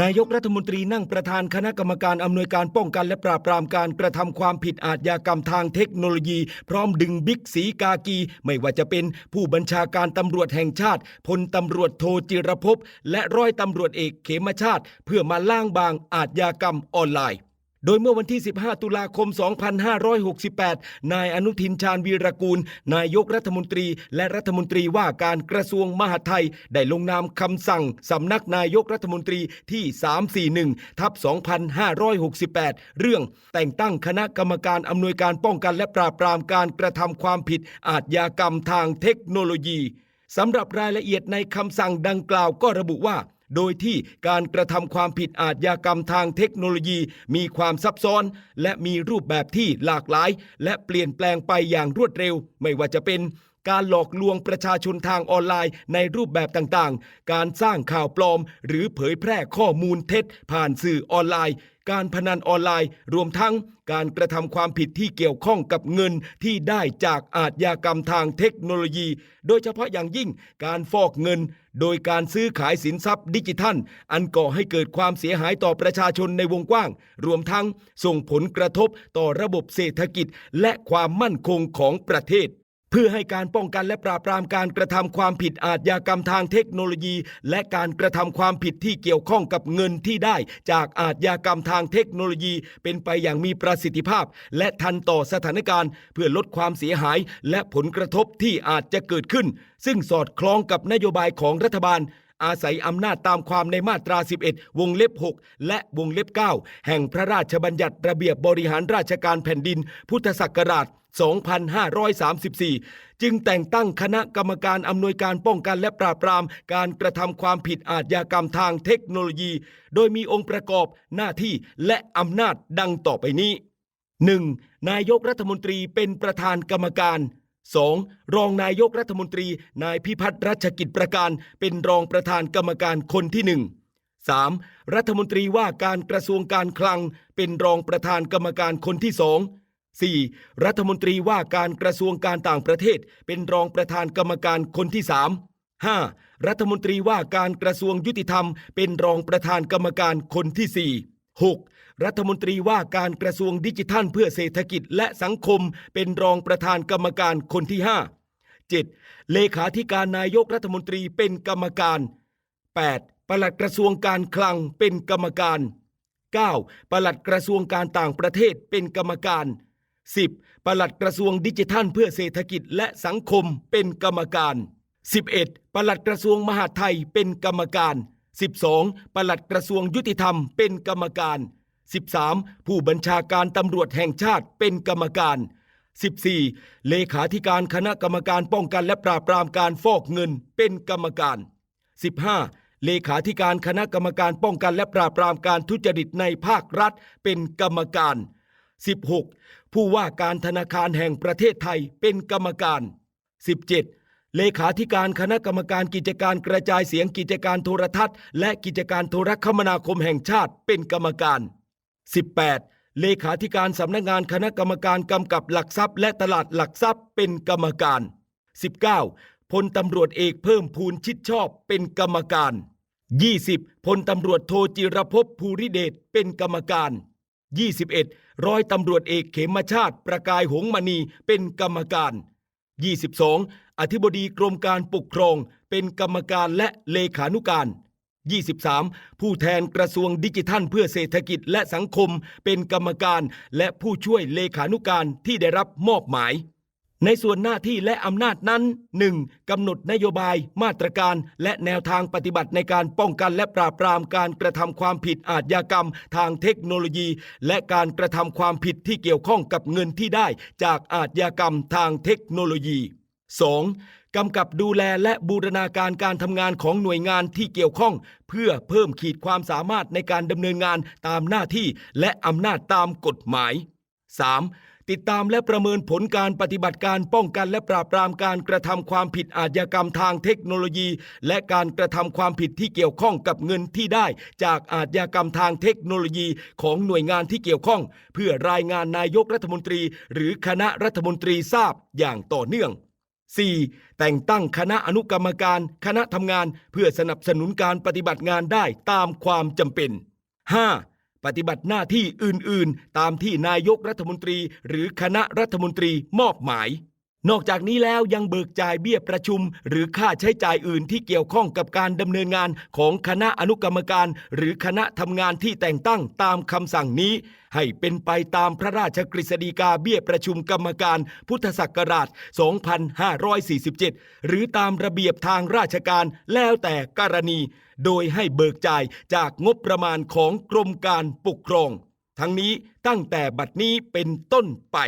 นายกรัฐมนตรีนั่งประธานคณะกรรมการอำนวยการป้องกันและปราบปรามการกระทำความผิดอาชญากรรมทางเทคโนโลยี พร้อมดึงบิ๊กสีกากี ไม่ว่าจะเป็นผู้บัญชาการตำรวจแห่งชาติพลตำรวจโทจิรภพและร้อยตำรวจเอกเขมชาติ เพื่อมาล้างบางอาชญากรรมออนไลน์ โดยเมื่อวันที่ 15 ตุลาคม 2568 นายอนุทินชาญวีรกูล นายกรัฐมนตรี และรัฐมนตรีว่าการกระทรวงมหาดไทย ได้ลงนามคำสั่งสำนักนายกรัฐมนตรีที่ 341 ทับ 2568 เรื่องแต่งตั้งคณะกรรมการอำนวยการป้องกันและปราบปรามการกระทำความผิดอาชญากรรมทางเทคโนโลยีสำหรับรายละเอียดในคำสั่งดังกล่าวก็ระบุว่า โดยที่การกระทำความผิดอาชญากรรมทางเทคโนโลยี มีความซับซ้อน และมีรูปแบบที่หลากหลาย และเปลี่ยนแปลงไปอย่างรวดเร็ว ไม่ว่าจะเป็นการหลอกลวงประชาชนทางออนไลน์ในรูปแบบต่างๆ การสร้างข่าวปลอม หรือเผยแพร่ข้อมูลเท็จ ผ่านสื่อออนไลน์ การพนันออนไลน์ รวมทั้งการกระทำความผิดที่เกี่ยวข้องกับเงินที่ได้จากอาชญากรรมทางเทคโนโลยี โดยเฉพาะอย่างยิ่งการฟอกเงิน โดยการซื้อขายสินทรัพย์ดิจิทัล อันก่อให้เกิดความเสียหายต่อประชาชนในวงกว้าง รวมทั้งส่งผลกระทบต่อระบบเศรษฐกิจ และความมั่นคงของประเทศ เพื่อให้การป้องกันและปราบปรามการกระทำความผิดอาชญากรรมทางเทคโนโลยี และการกระทำความผิดที่เกี่ยวข้องกับเงินที่ได้ จากอาชญากรรมทางเทคโนโลยี เป็นไปอย่างมีประสิทธิภาพ และทันต่อสถานการณ์ เพื่อลดความเสียหาย และผลกระทบที่อาจจะเกิดขึ้น ซึ่งสอดคล้องกับนโยบายของรัฐบาลอาศัยอำนาจตามความในมาตรา 11 วงเล็บ 6 และวงเล็บ 9 แห่งพระราชบัญญัติระเบียบบริหารราชการแผ่นดิน พุทธศักราช 2534 จึงแต่งตั้งคณะกรรมการอำนวยการป้องกันและปราบปราม การกระทำความผิดอาชญากรรมทางเทคโนโลยี โดยมีองค์ประกอบหน้าที่และอำนาจดังต่อไปนี้ 1. นายกรัฐมนตรีเป็นประธานกรรมการ 2. รองนายกรัฐมนตรี นายพิพัฒน์รัชกิจประการ เป็นรองประธานกรรมการคนที่1 3. รัฐมนตรีว่าการกระทรวงการคลัง เป็นรองประธานกรรมการคนที่2 4. รัฐมนตรีว่าการกระทรวงการต่างประเทศ เป็นรองประธานกรรมการคนที่ 3 5. รัฐมนตรีว่าการกระทรวงยุติธรรม เป็นรองประธานกรรมการคนที่ 4 6. รัฐมนตรีว่าการกระทรวงดิจิทัล เพื่อเศรษฐกิจและสังคม เป็นรองประธานกรรมการคนที่ 5 7. เลขาธิการนายกรัฐมนตรีเป็นกรรมการ 8. ปลัดกระทรวงการคลังเป็นกรรมการ 9. ปลัดกระทรวงการต่างประเทศเป็นกรรมการ 10. ปลัดกระทรวงดิจิทัล เพื่อเศรษฐกิจและสังคมเป็นกรรมการ 11. ปลัดกระทรวงมหาดไทยเป็นกรรมการ 12. ปลัดกระทรวงยุติธรรมเป็นกรรมการ 13. ผู้บัญชาการตำรวจแห่งชาติเป็นกรรมการ 14. เลขาธิการคณะกรรมการป้องกันและปราบปรามการฟอกเงินเป็นกรรมการ 15. เลขาธิการคณะกรรมการป้องกันและปราบปรามการทุจริตในภาครัฐเป็นกรรมการ 16. ผู้ว่าการธนาคารแห่งประเทศไทยเป็นกรรมการ 17. เลขาธิการคณะกรรมการกิจการกระจายเสียงกิจการโทรทัศน์ และกิจการโทรคมนาคมแห่งชาติเป็นกรรมการ 18. เลขาธิการสำนักงานคณะกรรมการกำกับหลักทรัพย์ และตลาดหลักทรัพย์เป็นกรรมการ 19. พลตำรวจเอกเพิ่มพูนชิดชอบเป็นกรรมการ 20. พลตำรวจโทจิรภพภูริเดชเป็นกรรมการ 21. ร้อยตำรวจเอกเขมชาติประกายหงมณีเป็นกรรมการ 22. อธิบดีกรมการปกครองเป็นกรรมการและเลขานุการ 23. ผู้แทนกระทรวงดิจิทัลเพื่อเศรษฐกิจและสังคมเป็นกรรมการและผู้ช่วยเลขานุการที่ได้รับมอบหมาย ในส่วนหน้าที่และอำนาจนั้น 1. กำหนดนโยบาย มาตรการ และแนวทางปฏิบัติในการป้องกันและปราบปรามการกระทำความผิดอาชญากรรม ทางเทคโนโลยี และการกระทำความผิดที่เกี่ยวข้องกับเงินที่ได้จากอาชญากรรมทางเทคโนโลยี 2. กำกับดูแลและบูรณาการการทำงานของหน่วยงานที่เกี่ยวข้อง เพื่อเพิ่มขีดความสามารถในการดำเนินงานตามหน้าที่และอำนาจตามกฎหมาย 3. ติดตามและประเมินผลการปฏิบัติการป้องกันและปราบปรามการกระทำความผิดอาชญากรรมทางเทคโนโลยี และการกระทำความผิดที่เกี่ยวข้องกับเงินที่ได้ จากอาชญากรรมทางเทคโนโลยีของหน่วยงานที่เกี่ยวข้อง เพื่อรายงานนายกรัฐมนตรี หรือคณะรัฐมนตรีทราบอย่างต่อเนื่อง 4. แต่งตั้งคณะอนุกรรมการ คณะทำงาน เพื่อสนับสนุนการปฏิบัติงานได้ตามความจำเป็น 5. ปฏิบัติหน้าที่อื่น ๆ ตามที่นายกรัฐมนตรี หรือคณะรัฐมนตรีมอบหมาย นอกจากนี้แล้วยังเบิกจ่ายเบี้ยประชุม หรือค่าใช้จ่ายอื่นที่เกี่ยวข้องกับการดำเนินงานของคณะอนุกรรมการ หรือคณะทำงานที่แต่งตั้งตามคำสั่งนี้ ให้เป็นไปตามพระราชกฤษฎีกาเบี้ยประชุมกรรมการ พุทธศักราช 2547 หรือตามระเบียบทางราชการแล้วแต่กรณี โดยให้เบิกจ่ายจากงบประมาณของกรมการปกครอง ทั้งนี้ตั้งแต่บัดนี้เป็นต้นไป